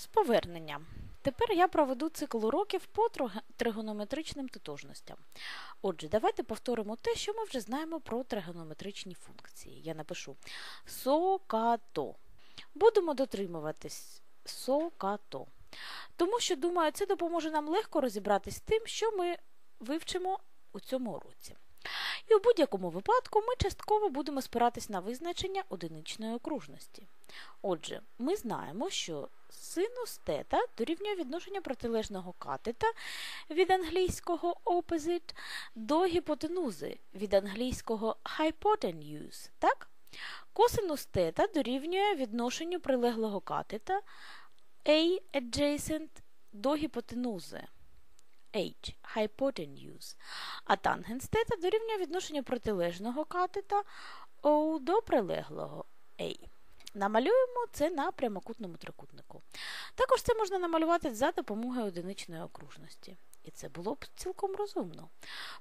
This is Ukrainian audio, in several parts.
З поверненням. Тепер я проведу цикл уроків по тригонометричним тотожностям. Отже, давайте повторимо те, що ми вже знаємо про тригонометричні функції. Я напишу сокато. Будемо дотримуватись сокато. Тому що, думаю, це допоможе нам легко розібратись з тим, що ми вивчимо у цьому уроці. І у будь-якому випадку ми частково будемо спиратись на визначення одиничної окружності. Отже, ми знаємо, що синус тета дорівнює відношенню протилежного катета від англійського opposite до гіпотенузи від англійського hypotenuse, так? Косинус тета дорівнює відношенню прилеглого катета A adjacent до гіпотенузи H hypotenuse, а тангенс тета дорівнює відношенню протилежного катета O до прилеглого A. Намалюємо це на прямокутному трикутнику. Також це можна намалювати за допомогою одиничної окружності. І це було б цілком розумно.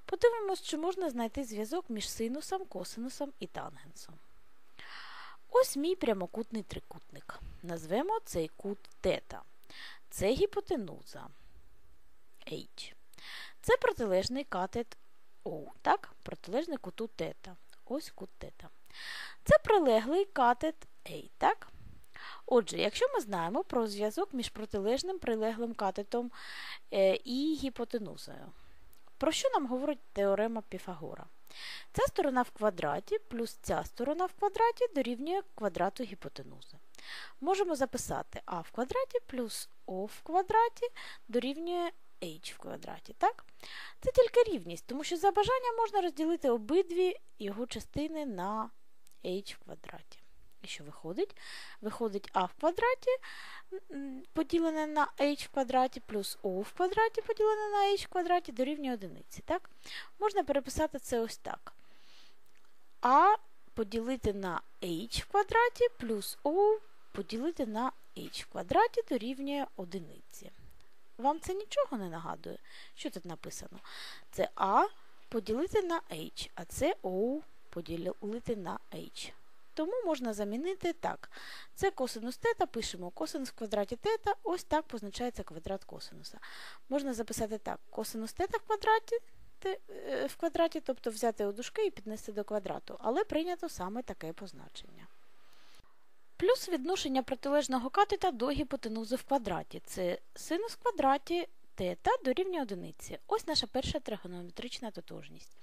Подивимось, чи можна знайти зв'язок між синусом, косинусом і тангенсом. Ось мій прямокутний трикутник. Назвемо цей кут тета. Це гіпотенуза H. Це протилежний катет O, так? Протилежний куту тета. Ось кут тета. Це прилеглий катет A, так? Отже, якщо ми знаємо про зв'язок між протилежним прилеглим катетом е, і гіпотенузою, про що нам говорить теорема Піфагора? Ця сторона в квадраті плюс ця сторона в квадраті дорівнює квадрату гіпотенузи. Можемо записати а в квадраті плюс О в квадраті дорівнює h в квадраті. так? Це тільки рівність, тому що за бажанням можна розділити обидві його частини на h в квадраті. І що виходить? Виходить а в квадраті поділене на h в квадраті плюс o в квадраті поділене на h в квадраті дорівнює одиниці. Так? Можна переписати це ось так. А поділити на h в квадраті плюс o поділити на h в квадраті дорівнює одиниці. Вам це нічого не нагадує? Що тут написано? Це А поділити на H, а це O поділити на H. Тому можна замінити так. Це косинус тета, пишемо косинус в квадраті тета, ось так позначається квадрат косинуса. Можна записати так: косинус тета в квадраті, в квадраті, тобто взяти у дужки і піднести до квадрату, але прийнято саме таке позначення. Плюс відношення протилежного катета до гіпотенузи в квадраті. Це синус в квадраті тета дорівнює одиниці. Ось наша перша тригонометрична тотожність.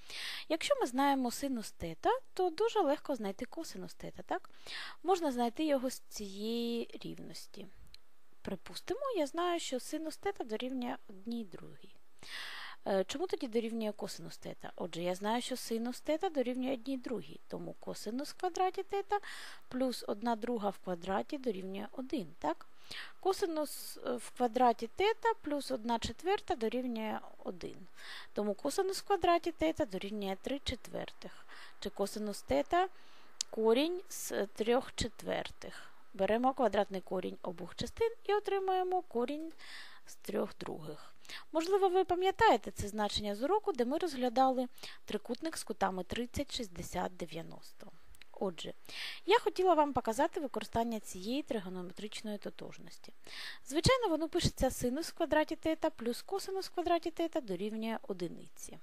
Якщо ми знаємо синус тета, то дуже легко знайти косинус тета. так? Можна знайти його з цієї рівності. Припустимо, я знаю, що синус тета дорівнює одній другій. Чому тоді дорівнює косинус тета? Отже, я знаю, що синус тета дорівнює одній другій, тому косинус в квадраті тета плюс 1 друга в квадраті дорівнює 1. так? Косинус в квадраті тета плюс 1 четверта дорівнює 1. Тому косинус в квадраті тета дорівнює 3 четвертих. Чи косинус тета корінь з 3 четвертих. Беремо квадратний корінь обох частин і отримаємо корінь з 3 других. Можливо, ви пам'ятаєте це значення з уроку, де ми розглядали трикутник з кутами 30, 60, 90. Отже, я хотіла вам показати використання цієї тригонометричної тотожності. Звичайно, воно пишеться синус в квадраті тета плюс косинус в квадраті тета дорівнює одиниці.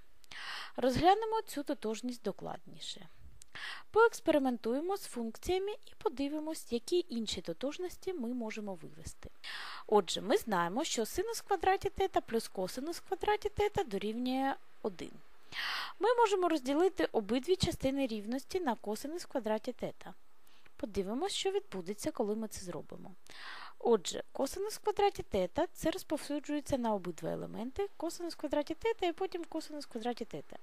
Розглянемо цю тотожність докладніше. Поекспериментуємо з функціями і подивимось, які інші тотожності ми можемо вивести. Отже, ми знаємо, що синус в квадраті тета плюс косинус в квадраті тета дорівнює 1. Ми можемо розділити обидві частини рівності на косинус в квадраті тета. Подивимось, що відбудеться, коли ми це зробимо. Отже, косинус в квадраті тета це розповсюджується на обидва елементи, косинус в квадраті тета і потім косинус в квадраті тета.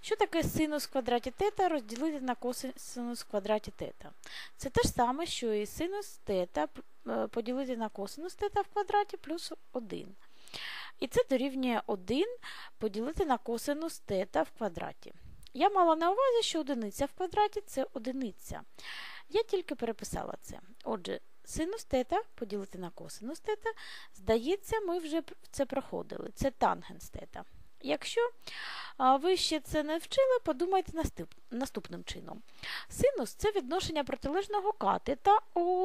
Що таке синус в квадраті тета розділити на косинус в квадраті тета? Це те ж саме, що і синус тета поділити на косинус тета в квадраті плюс 1. І це дорівнює 1 поділити на косинус тета в квадраті. Я мала на увазі, що одиниця в квадраті це одиниця. Я тільки переписала це. Отже, синус тета поділити на косинус тета, здається, ми вже це проходили. Це тангенс тета. Якщо ви ще це не вчили, подумайте наступним чином. Синус це відношення протилежного катета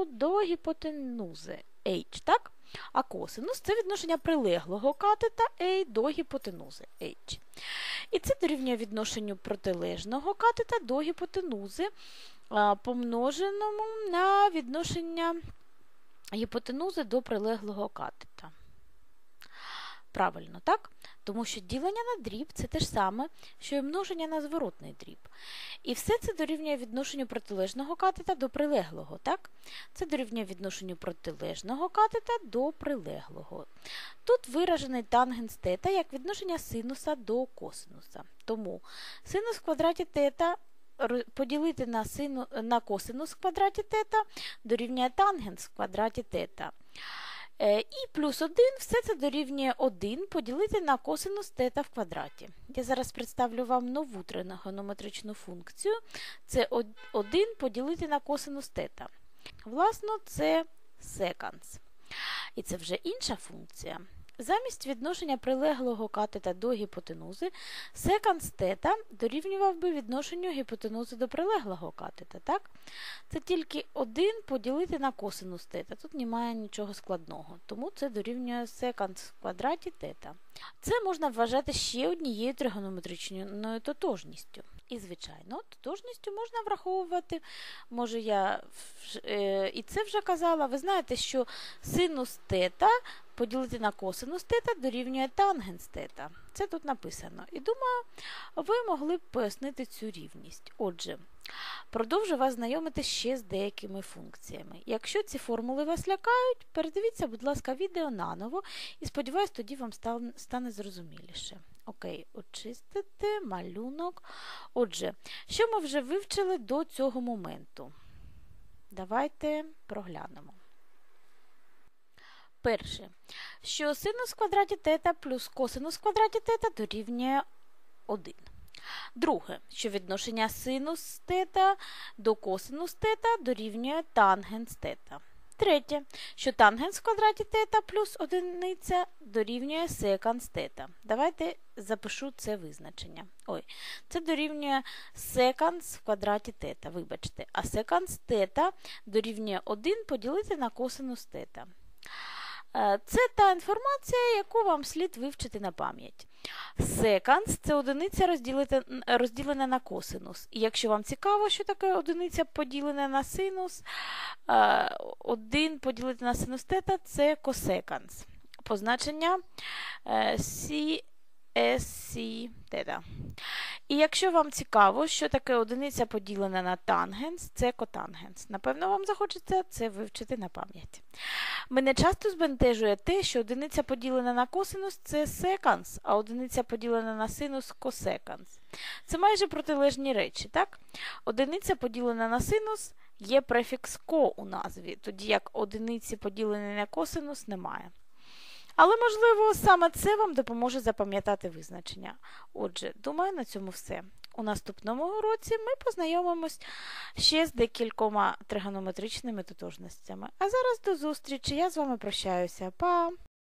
до гіпотенузи H, так? А косинус це відношення прилеглого катета A до гіпотенузи H. І це дорівнює відношенню протилежного катета до гіпотенузи, помноженому на відношення гіпотенузи до прилеглого катета. Правильно, так? Тому що ділення на дріб це те ж саме, що і множення на зворотний дріб. І все це дорівнює відношенню протилежного катета до прилеглого. так? Це дорівнює відношенню протилежного катета до прилеглого. Тут виражений тангенс тета як відношення синуса до косинуса. Тому синус в квадраті тета поділити на сину, на косинус в квадраті тета дорівнює тангенс в квадраті тета. Е, і плюс 1 все це дорівнює 1 поділити на косинус тета в квадраті. Я зараз представлю вам нову тригонометричну функцію. Це 1 поділити на косинус тета. Власно, це секанс. І це вже інша функція. Замість відношення прилеглого катета до гіпотенузи, секанс тета дорівнював би відношенню гіпотенузи до прилеглого катета. так? Це тільки 1 поділити на косинус тета. Тут немає нічого складного, тому це дорівнює секанс в квадраті тета. Це можна вважати ще однією тригонометричною тотожністю. І, звичайно, тотожністю можна враховувати, може я е, і це вже казала, ви знаєте, що синус тета поділити на косинус тета дорівнює тангенс тета. Це тут написано. І думаю, ви могли б пояснити цю рівність. Отже, продовжу вас знайомити ще з деякими функціями. Якщо ці формули вас лякають, передивіться, будь ласка, відео наново, і сподіваюсь, тоді вам стане зрозуміліше. Окей, очистити малюнок. Отже, що ми вже вивчили до цього моменту? Давайте проглянемо. Перше, що синус в квадраті тета плюс косинус в квадраті тета дорівнює 1. Друге, що відношення синус тета до косинус тета дорівнює тангенс тета. Третє, що тангенс в квадраті тета плюс одиниця дорівнює секанс тета. Давайте запишу це визначення. Ой, Це дорівнює секанс в квадраті тета, вибачте, а секанс тета дорівнює 1 поділити на косинус тета. Е, це та інформація, яку вам слід вивчити на пам'ять. Секанс це одиниця розділена на косинус. І якщо вам цікаво, що таке одиниця поділена на синус, 1 е, поділити на синус тета це косеканс. Позначення C SC тета. І якщо вам цікаво, що таке одиниця поділена на тангенс, це котангенс. Напевно, вам захочеться це вивчити на пам'ять. Мене часто збентежує те, що одиниця поділена на косинус це секанс, а одиниця поділена на синус косеканс. Це майже протилежні речі, так? Одиниця поділена на синус є префікс ко у назві, тоді як одиниці поділені на косинус немає. Але, можливо, саме це вам допоможе запам'ятати визначення. Отже, думаю, на цьому все. У наступному уроці ми познайомимось ще з декількома тригонометричними тотожностями. А зараз до зустрічі. Я з вами прощаюся. Па!